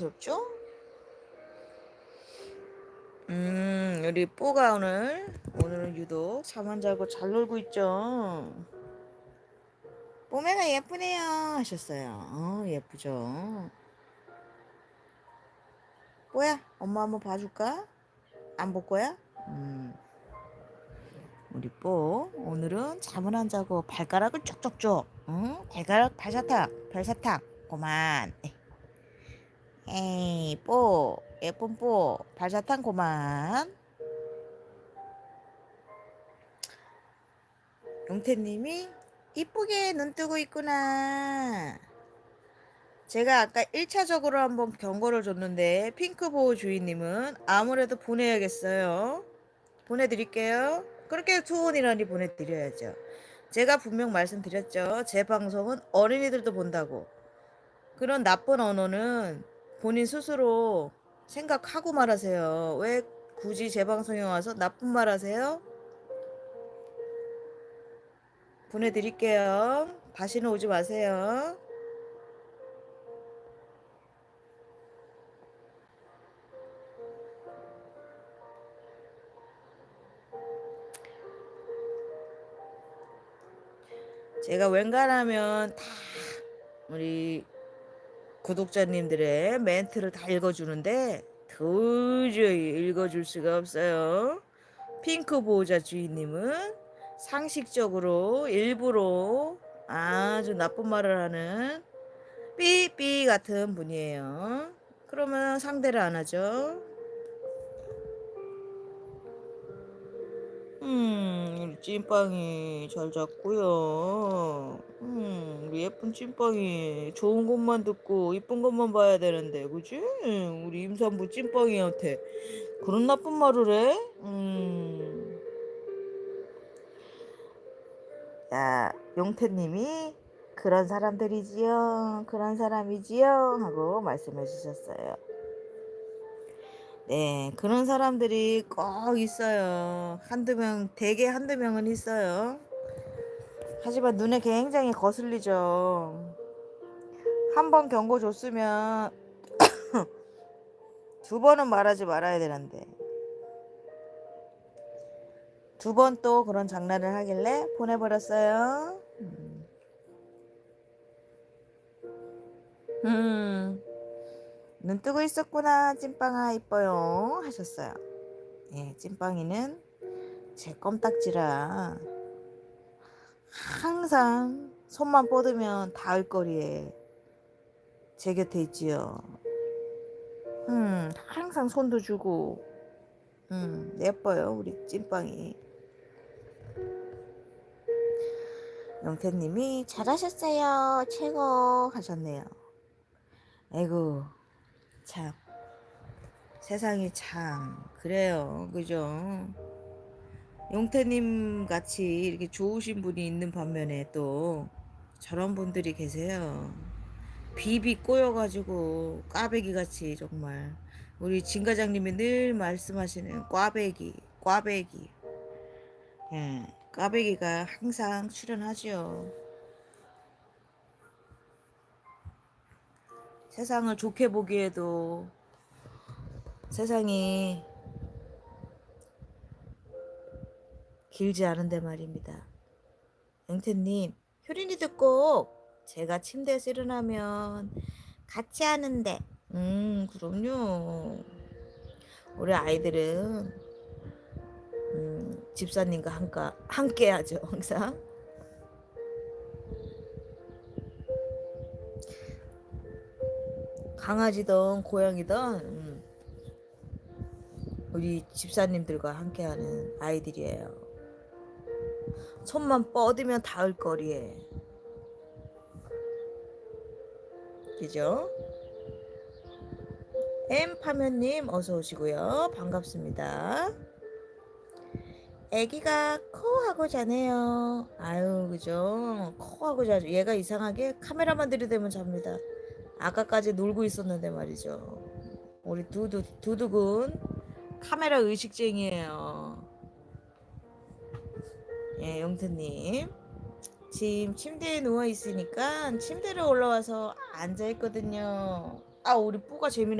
좋죠? 음, 우리 뽀가 오늘 오늘은 유독 잠 안 자고 잘 놀고 있죠. 뽀매가 예쁘네요 하셨어요. 어, 예쁘죠. 뽀야, 엄마 한번 봐줄까? 안 볼 거야? 음. 우리 뽀 오늘은 잠을 안 자고 발가락을 쪽쪽쪽 응? 발가락 발사탕 발사탕 고만 에이 뽀 예쁜 뽀 발사탕 고만 용태님이 이쁘게 눈 뜨고 있구나 제가 아까 1차적으로 한번 경고를 줬는데 핑크보호 주인님은 아무래도 보내야겠어요 보내드릴게요 그렇게 투혼이라니 보내드려야죠. 제가 분명 말씀드렸죠. 제 방송은 어린이들도 본다고. 그런 나쁜 언어는 본인 스스로 생각하고 말하세요. 왜 굳이 제 방송에 와서 나쁜 말 하세요? 보내드릴게요. 다시는 오지 마세요. 제가 웬간하면 다 우리 구독자님들의 멘트를 다 읽어주는데 도저히 읽어줄 수가 없어요. 핑크 보호자 주인님은 상식적으로 일부러 아주 나쁜 말을 하는 삐삐 같은 분이에요. 그러면 상대를 안 하죠. 음, 찐빵이 잘 잤고요. 음, 우리 예쁜 찐빵이 좋은 것만 듣고 이쁜 것만 봐야 되는데, 그지? 우리 임산부 찐빵이한테 그런 나쁜 말을 해? 음. 야, 용태님이 그런 사람들이지요. 그런 사람이지요. 하고 말씀해 주셨어요. 네, 그런 사람들이 꼭 있어요. 한두 명, 대개 한두 명은 있어요. 하지만 눈에 굉장히 거슬리죠. 한 번 경고 줬으면 두 번은 말하지 말아야 되는데. 두 번 또 그런 장난을 하길래 보내버렸어요. 음. 음. 눈 뜨고 있었구나 찐빵아 이뻐요 하셨어요. 예 찐빵이는 제 껌딱지라 항상 손만 뻗으면 닿을 거리에 제 곁에 있지요. 음 항상 손도 주고 음 예뻐요 우리 찐빵이. 영태님이 잘하셨어요 최고 하셨네요. 아이고 참. 세상이 참 그래요. 그죠? 용태님 같이 이렇게 좋으신 분이 있는 반면에 또 저런 분들이 계세요. 비비 꼬여가지고 꽈배기 같이 정말. 우리 진 과장님이 늘 말씀하시는 꽈배기 꽈배기. 예, 꽈배기가 항상 출연하죠 세상을 좋게 보기에도 세상이 길지 않은데 말입니다. 영태님, 효린이도 꼭 제가 침대에서 일어나면 같이 하는데, 음, 그럼요. 우리 아이들은 음, 집사님과 함께, 함께 하죠, 항상. 강아지든 고양이든 음, 우리 집사님들과 함께하는 아이들이에요. 손만 뻗으면 닿을 거리에. 그죠? 엠파면님 어서 오시고요. 반갑습니다. 애기가 코하고 자네요. 아유 그죠? 코하고 자죠. 얘가 이상하게 카메라만 들이대면 잡니다. 아까까지 놀고 있었는데 말이죠. 우리 두두 두둑은 카메라 의식쟁이에요. 예, 영태님. 지금 침대에 누워 있으니까 침대로 올라와서 앉아 있거든요. 아 우리 뿌가 재밌는